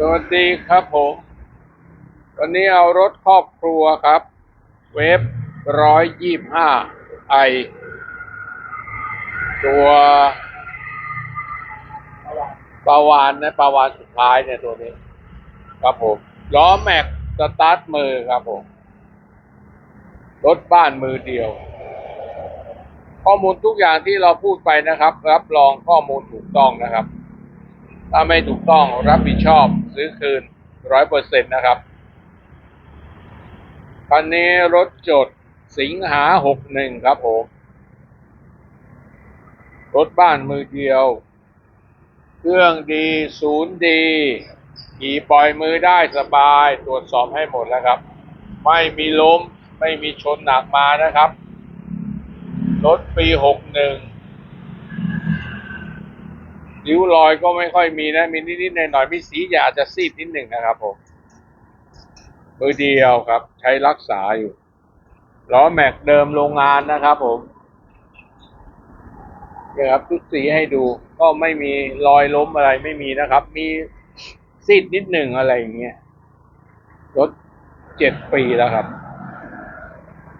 สวัสดีครับผม วันนี้เอารถครอบครัวครับ เวฟร้อยยี่ห้าไอตัวปาวานนะปาวานสุดท้ายเนี่ยตัวนี้ ครับผมล้อแม็กสตาร์ทมือครับผม รถบ้านมือเดียว ข้อมูลทุกอย่างที่เราพูดไปนะครับ รับรองข้อมูลถูกต้องนะครับ ถ้าไม่ถูกต้องรับผิดชอบ ซื้อคืนร้อยเปอร์เซ็นต์นะครับ คันนี้รถจดสิงหาหกหนึ่งครับผม รถบ้านมือเดียว เครื่องดีศูนย์ดีขี่ปล่อยมือได้สบาย ตรวจสอบให้หมดแล้วครับ ไม่มีล้ม ไม่มีชนหนักมานะครับ รถปีหกหนึ่ง ริ้วรอยก็ไม่ค่อยมีนะ มีนิดๆหน่อยๆมีสีอยาจจะซีดนิดหนึ่งนะครับผมมือเดียวครับ ใช้รักษาอยู่ล้อแม็กเดิมโรงงานนะครับผมเนี่ยครับทุกสีให้ดูก็ไม่มีรอยล้มอะไรไม่มีนะครับ มีซีดนิดหนึ่งอะไรอย่างเงี้ยรถเจ็ดปีแล้วครับ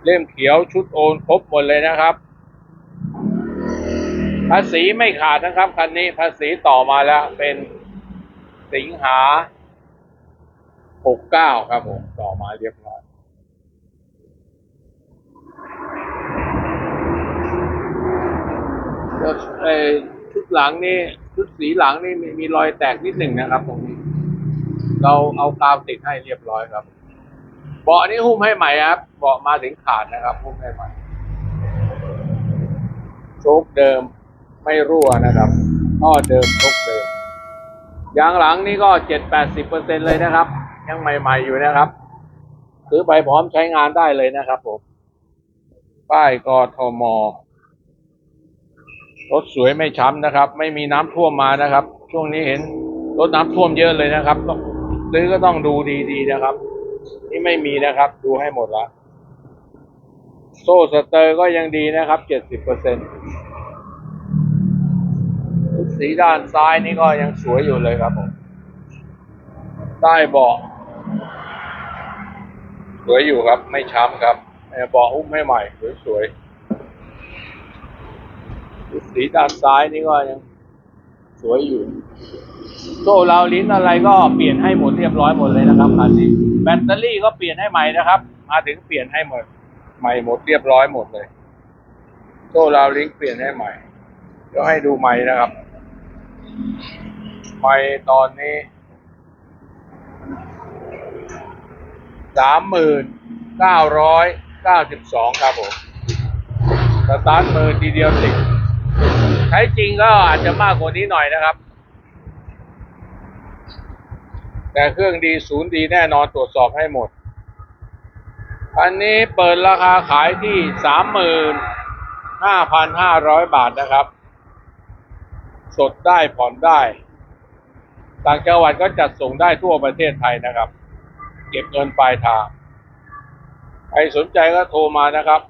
เล่มเขียวชุดโอนครบหมดเลยนะครับ ภาษีไม่ขาดนะครับคันนี้ภาษีต่อมาแล้ว เป็นสิงหาหกเก้าครับผม ต่อมาเรียบร้อย แล้วไอ้ชุดหลังนี่ชุดสีหลังนี่มีมีรอยแตกนิดหนึ่งนะครับตรงนี้ เราเอากาวติดให้เรียบร้อยครับ เบาะนี่หุ้มให้ใหม่ครับ เบาะมาถึงขาดนะครับ หุ้มให้ใหม่โชคเดิม ไม่รั่วนะครับท่อเดิมโชคเดิมยางหลังนี่ก็เจ็ดแปดสิบเปอร์เซ็นเลยนะครับ ยังใหม่ ๆ อยู่นะครับซื้อไปพร้อมใช้งานได้เลยนะครับผมป้ายกทมรถสวยไม่ช้ำนะครับ ไม่มีน้ำท่วมมานะครับ ช่วงนี้เห็นรถน้ำท่วมเยอะเลยนะครับต้องซื้อก็ต้องดูดีๆนะครับ นี่ไม่มีนะครับ ดูให้หมดละโซ่สเตอร์ก็ยังดีนะครับเจ็ดสิบเปอร์เซ็นต์ สีด้านซ้ายนี่ก็ยังสวยอยู่เลยครับผมใต้เบาะสวยอยู่ครับ ไม่ช้ำครับเบาะหุ้มให้ใหม่สวยๆสีด้านซ้ายนี่ก็ยังสวยอยู่โซ่ราลิ้นอะไรก็เปลี่ยนให้หมดเรียบร้อยหมดเลยนะครับคันนี้แบตเตอรี่ก็เปลี่ยนให้ใหม่นะครับ มาถึงเปลี่ยนให้หมดใหม่หมดเรียบร้อยหมดเลยโซ่ราลิ้นเปลี่ยนให้ใหม่เดี๋ยวให้ดูใหม่นะครับ ไปตอนนี้สามหมื่นเก้าร้อยเก้าสิบสองครับผมสตาร์ทมือทีเดียวติดใช้จริงก็อาจจะมากกว่านี้หน่อยนะครับ แต่เครื่องดีศูนย์ดีแน่นอนตรวจสอบให้หมด อันนี้เปิดราคาขายที่สามหมื่นห้าพันห้าร้อยบาทนะครับ สดได้ผ่อนได้ต่างจังหวัดก็จัดส่งได้ทั่วประเทศไทยนะครับ เก็บเงินปลายทางใครสนใจก็โทรมานะครับ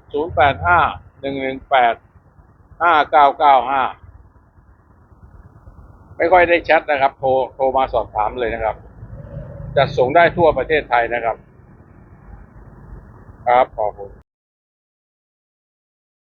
0851185995 ไม่ค่อยได้แชทนะครับ โทรโทรมาสอบถามเลยนะครับ จัดส่งได้ทั่วประเทศไทยนะครับ ครับขอบคุณ